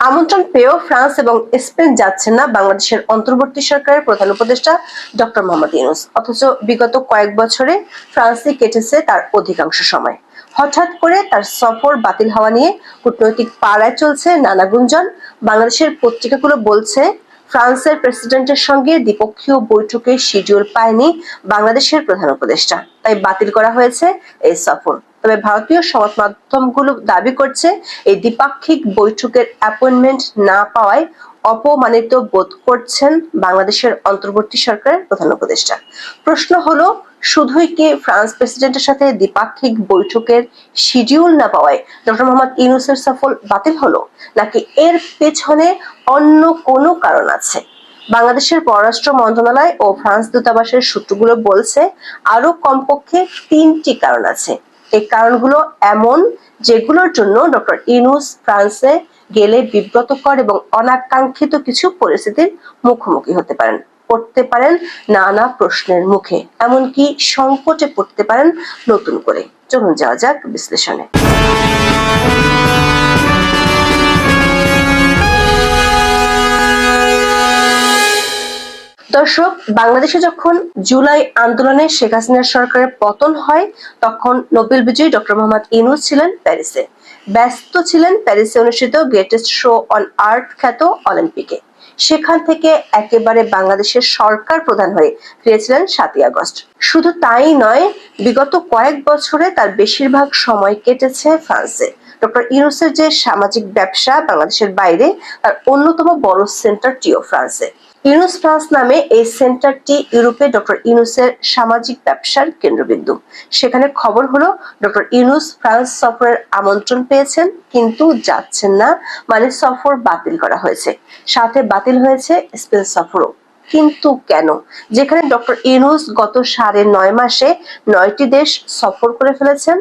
আমন্ত্রণ পেয়েও ফ্রান্স এবং স্পেন যাচ্ছেন না বাংলাদেশের অন্তর্বর্তী সরকারের প্রধান উপদেষ্টা ডক্টর মোহাম্মদ ইউনুস। অথচ বিগত কয়েক বছরে ফ্রান্সে কেটেছে তার অধিকাংশ সময়। হঠাৎ করে তার সফর বাতিল হওয়া নিয়ে কূটনৈতিক পাড়ায় চলছে নানা গুঞ্জন। বাংলাদেশের পত্রিকাগুলো বলছে, ফ্রান্সের প্রেসিডেন্টের সঙ্গে দ্বিপক্ষীয় বৈঠকের শিডিউল পায়নি বাংলাদেশের প্রধান উপদেষ্টা। তাই বাতিল করা হয়েছে এই সফর। তবে ভারতীয় সংবাদ মাধ্যমগুলো দাবি করছে এই দ্বিপাক্ষিক বৈঠকের অ্যাপয়েন্টমেন্ট না পাওয়ায় অপমানিত বোধ করছেন বাংলাদেশের অন্তর্বর্তী সরকারের প্রধান উপদেষ্টা। প্রশ্ন হলো, শুধুই কি ফ্রান্স প্রেসিডেন্টের সাথে দ্বিপাক্ষিক বৈঠকের শিডিউল না পাওয়ায় ডক্টর মোহাম্মদ ইউনুসের সফর বাতিল হলো, নাকি এর পেছনে অন্য কোনো কারণ আছে? বাংলাদেশের পররাষ্ট্র মন্ত্রণালয় ও ফ্রান্স দূতাবাসের সূত্রগুলো বলছে আরও কমপক্ষে তিনটি কারণ আছে। এই কারণগুলো এমন যেগুলোর জন্য ডক্টর ইনুস ফ্রান্সে গেলে বিব্রতকর এবং অনাকাঙ্ক্ষিত কিছু পরিস্থিতির মুখোমুখি হতে পারেন, পড়তে পারেন নানা প্রশ্নের মুখে, এমনকি সংকটে পড়তে পারেন নতুন করে। চলুন যাওয়া যাক বিশ্লেষণে। দর্শক, বাংলাদেশে যখন জুলাই আন্দোলনে শেখ হাসিনার সরকারের পতন হয়, তখন নোবেল বিজয়ী ডক্টর মোহাম্মদ ইনুস ছিলেন প্যারিসে। ব্যস্ত ছিলেন প্যারিসে অনুষ্ঠিত গ্রেটেস্ট শো অন আর্ট খ্যাত অলিম্পিকে। সেখান থেকে একেবারে বাংলাদেশের সরকার প্রধান হয়ে ফিরেছিলেন সাতই আগস্ট। শুধু তাই নয়, বিগত কয়েক বছরে তার বেশিরভাগ সময় কেটেছে ফ্রান্সে। ডক্টর ইউনুসের যে সামাজিক ব্যবসা বাংলাদেশের বাইরে, তার অন্যতম বড় সেন্টারটিও ফ্রান্সে। ইউনুস ফ্রান্স নামে এই সেন্টারটি ইউরোপে ডক্টর ইউনুসের সামাজিক ব্যবসার কেন্দ্রবিন্দু। সেখানে খবর হলো, ডক্টর ইউনুস ফ্রান্স সফরের আমন্ত্রণ পেয়েছেন, কিন্তু যাচ্ছেন না মানে সফর বাতিল করা হয়েছে। সাথে বাতিল হয়েছে স্পেন সফরও। কিন্তু কেন? যেখানে ডক্টর ইউনুস গত সাড়ে নয় মাসে নয়টি দেশ সফর করে ফেলেছেন।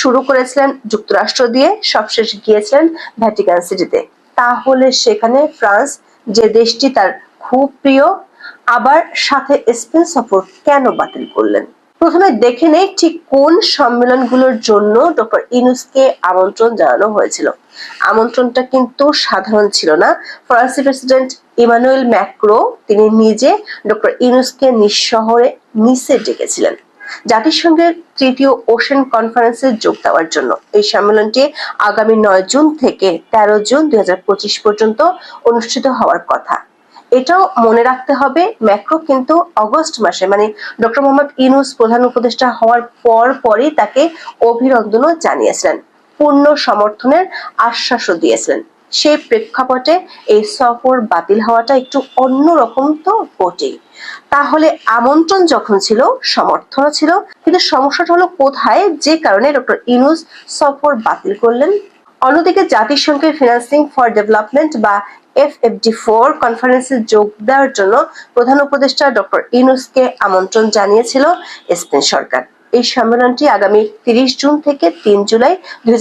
শুরু করেছিলেন যুক্তরাষ্ট্র দিয়ে, সবশেষ গিয়েছিলেন ভ্যাটিকান সিটিতে। তাহলে সেখানে ফ্রান্স যে দেশটি তার খুব প্রিয়, আবার সাথে স্পেন সফর কেন বাতিল করলেন? প্রথমে দেখে নেই ঠিক কোন সম্মেলনগুলোর জন্য ডক্টর ইনুসকে আমন্ত্রণ জানানো হয়েছিল। আমন্ত্রণটা কিন্তু সাধারণ ছিল না। ফরাসি প্রেসিডেন্ট ইমানুয়েল ম্যাক্রো, তিনি নিজে ডক্টর ইনুসকে নিঃশহরে নিচে ডেকেছিলেন। জাতিসংঘের তৃতীয় ওশেন কনফারেন্সে যোগ দেওয়ার জন্য। এই সম্মেলনটি আগামী নয় জুন থেকে তেরো জুন দুই হাজার পঁচিশ পর্যন্ত অনুষ্ঠিত হওয়ার কথা। এটাও মনে রাখতে হবে, ম্যাক্রো কিন্তু অগস্ট মাসে মানে ডক্টর মোহাম্মদ ইনুস প্রধান উপদেষ্টা হওয়ার পর পরই তাকে অভিনন্দনও জানিয়েছিলেন, পূর্ণ সমর্থনের আশ্বাসও দিয়েছিলেন। সেই প্রেক্ষাপটে এই সফর বাতিল হওয়াটা একটু অন্যরকম তো বটেই। তাহলে আমন্ত্রণ যখন ছিল, সমর্থনও ছিল, কিন্তু সমস্যাটা হলো কোথায়? যে কারণে ডক্টর ইনুস সফর বাতিল করলেন। অন্যদিকে জাতিসংঘের ফিনান্সিং ফর ডেভেলপমেন্ট বা এফএফডি ফোর কনফারেন্সে যোগ দেওয়ার জন্য প্রধান উপদেষ্টা ডক্টর ইনুসকে আমন্ত্রণ জানিয়েছিল স্পেন সরকার। এই সম্মেলনটি আগামী তিরিশ জুন থেকে তিন জুলাই দুই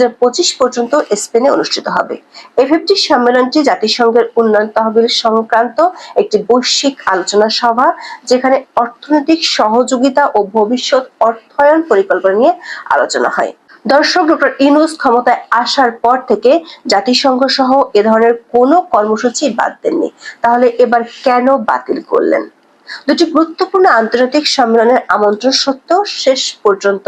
পর্যন্ত স্পেনে অনুষ্ঠিত হবে। এফএফটি সম্মেলনটি জাতিসংঘের উন্নয়ন তহবিল সংক্রান্ত একটি বৈশ্বিক আলোচনা সভা, যেখানে অর্থনৈতিক সহযোগিতা ও ভবিষ্যৎ অর্থায়ন পরিকল্পনা নিয়ে আলোচনা হয়। দর্শক ডক্টর ইনুস ক্ষমতায় আসার পর থেকে জাতিসংঘ সহ এ ধরনের কোনো কর্মসূচি বাদ দেননি। তাহলে এবার কেন বাতিল করলেন? দুটি গুরুত্বপূর্ণ আন্তর্জাতিক সম্মেলনের আমন্ত্রণ সত্ত্বেও শেষ পর্যন্ত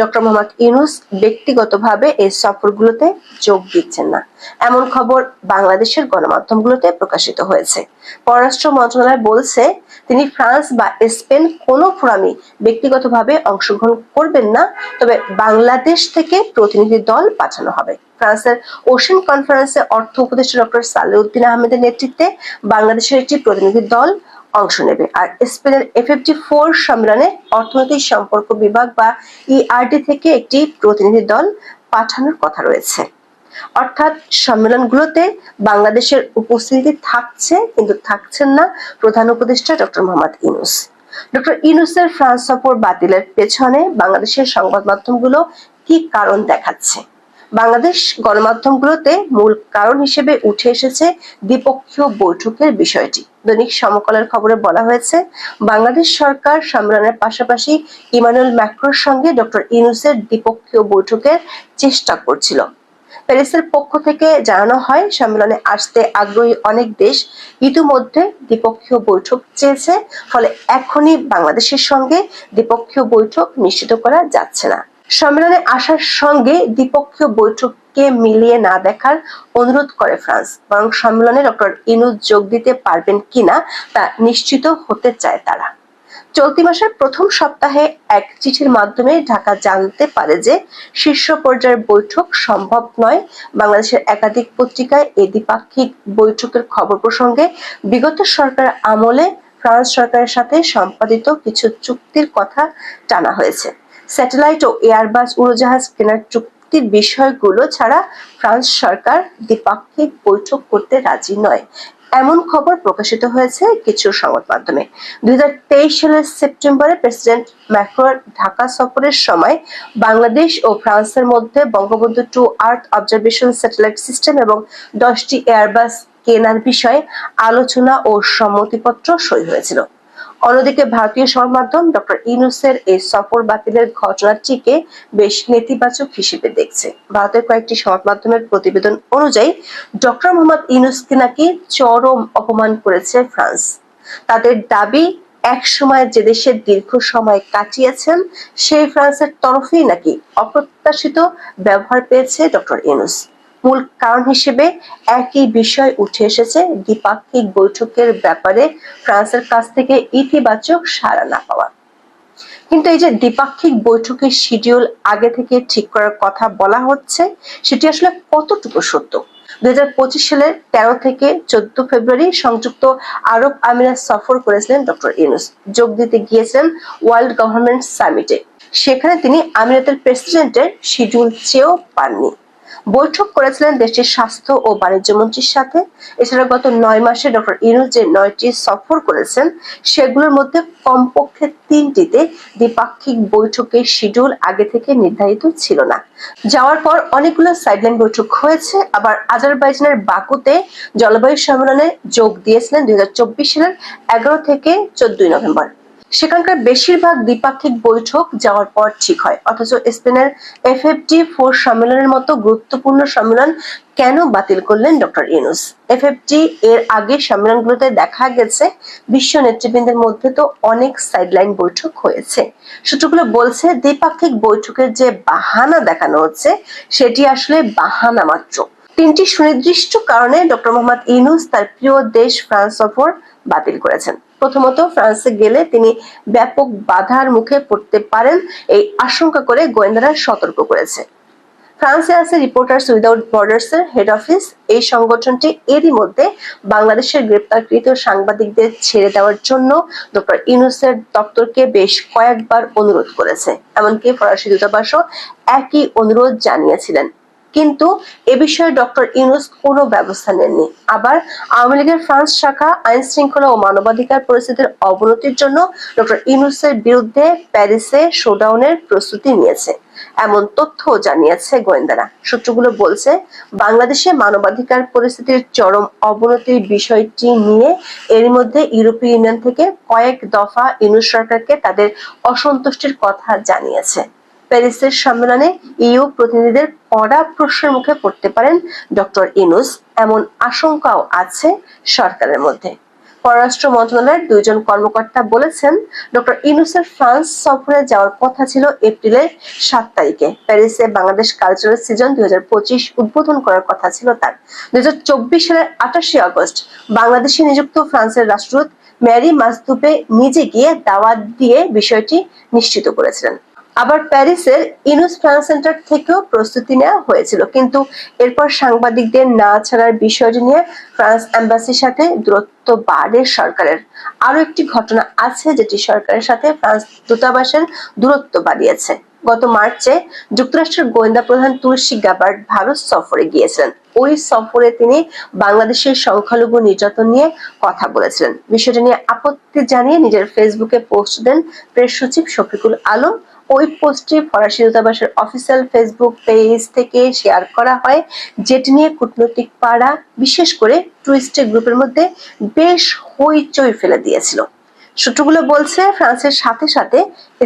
ডক্টর মোহাম্মদ ইউনুস ব্যক্তিগতভাবে এই সফরগুলোতে যোগ দিচ্ছেন না। এমন খবর বাংলাদেশের গণমাধ্যমগুলোতে প্রকাশিত হয়েছে। পররাষ্ট্র মন্ত্রণালয় বলছে তিনি ফ্রান্স বা স্পেন কোনো ফোরামে ব্যক্তিগতভাবে অংশগ্রহণ করবেন না, তবে বাংলাদেশ থেকে প্রতিনিধি দল পাঠানো হবে। ফ্রান্সের ওশেন কনফারেন্সে অর্থ উপদেষ্টা ডক্টর সালেউদ্দিন আহমেদের নেতৃত্বে বাংলাদেশের একটি প্রতিনিধি দল অংশ নেবে। আর স্পেনের এফএফটি ফোর সম্মেলনে অর্থনৈতিক সম্পর্ক বিভাগ বা ইআরডি থেকে একটি প্রতিনিধি দল পাঠানোর কথা রয়েছে। অর্থাৎ সম্মেলনগুলোতে বাংলাদেশের উপস্থিতি থাকছে, কিন্তু থাকছেন না প্রধান উপদেষ্টা ডক্টর মোহাম্মদ ইনুস ডক্টর ইনুসের ফ্রান্স সফর বাতিলের পেছনে বাংলাদেশের সংবাদ মাধ্যমগুলো কি কারণ দেখাচ্ছে? বাংলাদেশ গণমাধ্যমগুলোতে মূল কারণ হিসেবে উঠে এসেছে দ্বিপক্ষীয় বৈঠকের বিষয়টি। দৈনিক সমকালের খবরে বলা হয়েছে, বাংলাদেশ সরকার সম্মেলনের পাশাপাশি ইমানুয়েল ম্যাক্রোর সঙ্গে ডক্টর ইনুসের দ্বিপক্ষীয় বৈঠকের চেষ্টা করছিল। প্যারিসের পক্ষ থেকে জানানো হয়, সম্মেলনে আসতে আগ্রহী অনেক দেশ ইতিমধ্যে দ্বিপক্ষীয় বৈঠক চেয়েছে, ফলে এখনই বাংলাদেশের সঙ্গে দ্বিপক্ষীয় বৈঠক নিশ্চিত করা যাচ্ছে না। সম্মেলনে আসার সঙ্গে দ্বিপক্ষীয় বৈঠককে মিলিয়ে না দেখার অনুরোধ করে ফ্রান্স, বরং সম্মেলনে ডক্টর ইনুজ যোগ দিতে পারবেন কিনা তা নিশ্চিত হতে চায় তারা। চলতি মাসের প্রথম সপ্তাহে এক চিঠির মাধ্যমে ঢাকা জানতে পারে যে শীর্ষ পর্যায়ের বৈঠক সম্ভব নয়। বাংলাদেশের একাধিক পত্রিকায় এই দ্বিপাক্ষিক বৈঠকের খবর প্রসঙ্গে বিগত সরকার আমলে ফ্রান্স সরকারের সাথে সম্পাদিত কিছু চুক্তির কথা টানা হয়েছে। স্যাটেলাইট ও এয়ারবাস উড়োজাহাজ কেনার চুক্তির বিষয়গুলো ছাড়া ফ্রান্স সরকার দ্বিপাক্ষিক বৈঠক করতে রাজি নয়। এমন খবর প্রকাশিত হয়েছে কিছু সংবাদ মাধ্যমে। দুই সালের সেপ্টেম্বরে প্রেসিডেন্ট ম্যাক্রোর ঢাকা সফরের সময় বাংলাদেশ ও ফ্রান্সের মধ্যে Bangabandhu two earth observation satellite system এবং দশটি এয়ারবাস কেনার বিষয়ে আলোচনা ও সম্মতিপত্র সই হয়েছিল। অন্যদিকে ভারতীয় সংবাদ মাধ্যম ডক্টর ইনুসের এই সফর বাতিলের ঘটনাটিকে বেশ নেতিবাচক হিসেবে দেখছে। ভারতের কয়েকটি সংবাদ মাধ্যমের প্রতিবেদন অনুযায়ী, ডক্টর মোহাম্মদ ইনুসকে নাকি চরম অপমান করেছে ফ্রান্স। তাদের দাবি এক সময় যে দেশে দীর্ঘ সময় কাটিয়েছেন, সেই ফ্রান্সের তরফেই নাকি অপ্রত্যাশিত ব্যবহার পেয়েছে ডক্টর ইনুস মূল কারণ হিসেবে একই বিষয় উঠে এসেছে। দ্বিপাক্ষিক বৈঠকের ব্যাপারে ফ্রান্সের কাছ থেকে ইতিবাচক সাড়া না পাওয়া। কিন্তু এই যে দ্বিপাক্ষিক বৈঠকের শিডিউল আগে থেকে ঠিক করার কথা বলা হচ্ছে, সেটি আসলে কতটুকু সত্য? দুই হাজার পঁচিশ সালের তেরো থেকে চোদ্দ ফেব্রুয়ারি সংযুক্ত আরব আমিরাত সফর করেছিলেন ডক্টর ইউনুস। যোগ দিতে গিয়েছিলেন ওয়ার্ল্ড গভর্নমেন্ট সামিটে। সেখানে তিনি আমিরাতের প্রেসিডেন্টের শিডিউল চেয়েও পাননি। বৈঠক করেছিলেন দেশটির স্বাস্থ্য ও বাণিজ্য মন্ত্রীর সাথে। এছাড়া গত নয় মাসে ডক্টর ইনুজ যে নয়টি সফর করেছেন, সেগুলোর মধ্যে কমপক্ষে তিনটিতে দ্বিপাক্ষিক বৈঠকের শিডিউল আগে থেকে নির্ধারিত ছিল না। যাওয়ার পর অনেকগুলো সাইডলাইন বৈঠক হয়েছে। আবার আজারবাইজানের বাকুতে জলবায়ু সম্মেলনে যোগ দিয়েছিলেন দুই সালের এগারো থেকে চোদ্দই নভেম্বর। সেখানকার বেশিরভাগ দ্বিপাক্ষিক বৈঠক যাওয়ার পর ঠিক হয়। অথচ স্পেনের এফএফটি ফোর সম্মেলনের মতো গুরুত্বপূর্ণ সম্মেলন কেন বাতিল করলেন ডক্টর ইউনুস? এফএফটি এর আগে সম্মেলনগুলোতে দেখা গেছে, বিশ্ব নেতৃবৃন্দের মধ্যে তো অনেক সাইডলাইন বৈঠক হয়েছে। সূত্রগুলো বলছে, দ্বিপাক্ষিক বৈঠকের যে বাহানা দেখানো হচ্ছে, সেটি আসলে বাহানা মাত্র। তিনটি সুনির্দিষ্ট কারণে ডক্টর মোহাম্মদ ইউনুস তার প্রিয় দেশ ফ্রান্স সফর বাতিল করেছেন। প্রথমত ফ্রান্সে গেলে তিনি ব্যাপক বাধার মুখে পড়তে পারেন এই আশঙ্কা করে গোয়েন্দারা সতর্ক করেছে। ফ্রান্সে আছে রিপোর্টার্স উইদাউট বর্ডার্স এর হেড অফিস এই সংগঠনটি এরই মধ্যে বাংলাদেশের গ্রেপ্তারকৃত সাংবাদিকদের ছেড়ে দেওয়ার জন্য ডক্টর ইউনুসের দপ্তরকে বেশ কয়েকবার অনুরোধ করেছে। এমনকি ফরাসি দূতাবাসও একই অনুরোধ জানিয়েছিলেন। কিন্তু এ বিষয়ে ডক্টর ইউনুস কোনো ব্যবস্থা নেননি। আবার আওয়ামী লীগের ফ্রান্স শাখা, আইন শৃঙ্খলা ও মানবাধিকার পরিস্থিতির অবনতির জন্য ডক্টর ইউনুসের বিরুদ্ধে প্যারিসে শোডাউনের প্রস্তুতি নিয়েছে। এমন তথ্য জানিয়েছে গোয়েন্দারা। সূত্রগুলো বলছে, বাংলাদেশে মানবাধিকার পরিস্থিতির চরম অবনতির বিষয়টি নিয়ে এর মধ্যে ইউরোপীয় ইউনিয়ন থেকে কয়েক দফা ইউনুস সরকারকে তাদের অসন্তুষ্টির কথা জানিয়েছে। প্যারিসের সম্মেলনে ইউ প্রতিনিধিদের কড়া প্রশ্নের মুখে পড়তে পারেন ডক্টর ইনুস। এমন আশঙ্কাও আছে সরকারের মধ্যে। পররাষ্ট্র মন্ত্রণালয়ের দুইজন কর্মকর্তা বলেছেন, ডক্টর ইনুসের ফ্রান্স সফরে যাওয়ার কথা ছিল এপ্রিলের সাত তারিখে। প্যারিসে বাংলাদেশ কালচারাল সিজন দুই হাজার পঁচিশ উদ্বোধন করার কথা ছিল তার। দুই হাজার চব্বিশ সালের আঠাশে আগস্ট বাংলাদেশে নিযুক্ত ফ্রান্সের রাষ্ট্রদূত ম্যারি মাসদুপে নিজে গিয়ে দাওয়াত দিয়ে বিষয়টি নিশ্চিত করেছিলেন। আবার প্যারিসের ইনুস ফ্রান্স সেন্টার থেকেও প্রস্তুতি নেওয়া হয়েছিল। কিন্তু এরপর সাংবাদিকদের না ছাড়ার বিষয়টি নিয়ে ফ্রান্স এম্বাসির সাথে দূরত্ব বাড়ে সরকারের। আরও একটি ঘটনা আছে যেটি সরকারের সাথে ফ্রান্স দূতাবাসের দূরত্ব বাড়িয়েছে। গত মার্চে যুক্তরাষ্ট্রের গোয়েন্দা প্রধান তুলসী গাবার্ড ভারত সফরে গিয়েছিলেন। ওই সফরে তিনি বাংলাদেশের সংখ্যালঘু নির্যাতন নিয়ে কথা বলেছিলেন। বিষয়টি নিয়ে আপত্তি জানিয়ে নিজের ফেসবুকে পোস্ট দেন প্রেস সচিব শফিকুল আলম ওই পোস্টটি ফরাসি দূতাবাসের অফিসিয়াল ফেসবুক পেজ থেকে শেয়ার করা হয়, যেটি নিয়ে কূটনৈতিক পাড়া, বিশেষ করে টুইস্টের গ্রুপের মধ্যে বেশ হইচই ফেলে দিয়েছিল। সূত্রগুলো বলছে, ফ্রান্সের সাথে সাথে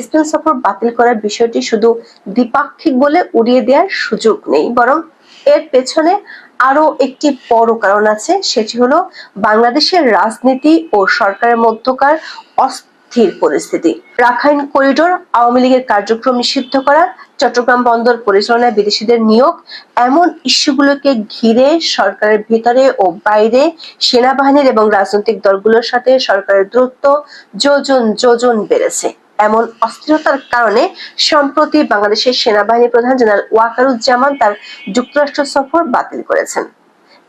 স্পেন সফর বাতিল করার বিষয়টি শুধু দ্বিপাক্ষিক বলে উড়িয়ে দেওয়ার সুযোগ নেই, বরং এর পেছনে আরও একটি বড় কারণ আছে, সেটি হলো বাংলাদেশের রাজনীতি ও সরকারের মধ্যকার অস্থির পরিস্থিতি। রাখাইন করিডোর আওয়ামী লীগের কার্যক্রম নিষিদ্ধ করা চট্টগ্রাম বন্দর পরিচালনায় বিদেশিদের নিয়োগ, এমন ইস্যুগুলোকে ঘিরে সরকারের ভিতরে ও বাইরে সেনাবাহিনীর এবং রাজনৈতিক দলগুলোর সাথে সরকারের দূরত্ব যোজন যোজন বেড়েছে। এমন অস্থিরতার কারণে সম্প্রতি বাংলাদেশের সেনাবাহিনী প্রধান জেনারেল ওয়াকারুজ্জামান তার যুক্তরাষ্ট্র সফর বাতিল করেছেন।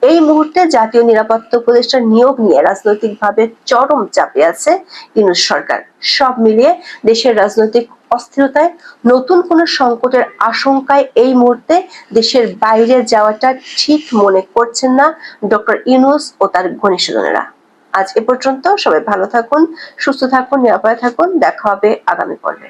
এই মুহূর্তে জাতীয় নিরাপত্তা উপদেষ্টার নিয়োগ নিয়ে রাজনৈতিকভাবে চরম চাপে আছে ইউনুস সরকার। সব মিলিয়ে দেশের রাজনৈতিক অস্থিরতায় নতুন কোন সংকটের আশঙ্কায় এই মুহূর্তে দেশের বাইরে যাওয়াটা ঠিক মনে করছেন না ডক্টর ইউনুস ও তার ঘনিষ্ঠজনেরা। আজ এ পর্যন্ত সবাই ভালো থাকুন, সুস্থ থাকুন, নিরাপদে থাকুন। দেখা হবে আগামী পর্বে।